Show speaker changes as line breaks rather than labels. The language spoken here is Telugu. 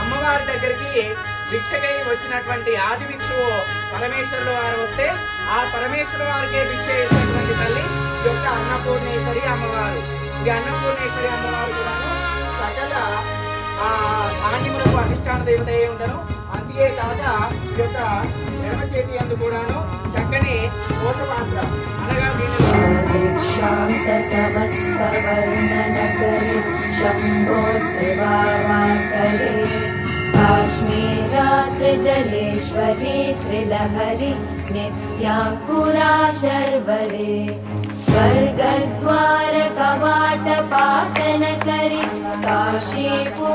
అమ్మవారి దగ్గరికి భిక్షకై వచ్చినటువంటి ఆది భిక్షువు పరమేశ్వరుడు వారు వస్తే ఆ పరమేశ్వరుడు వారికే భిక్ష చేసినటువంటి తల్లి యొక్క అన్నపూర్ణేశ్వరి అమ్మవారు. ఈ అన్నపూర్ణేశ్వరి అమ్మవారు కూడా సకల ఆ ధాన్యములకు అధిష్టాన దేవత అయి ఉంటారు. అందుకే కాక ఈ యొక్క ఎడమ చేతి అందు కూడాను చక్కని కోశపాత్ర అనగా దీనిలో
शान्तसमस्तवर्णनकरे शम्भोस्त्रिवावाकरे काश्मीरात्रिजलेश्वरी त्रिलहरि नित्याङ्कुरा शर्वरे स्वर्गद्वारकवाटपाटनकरि काशीपुर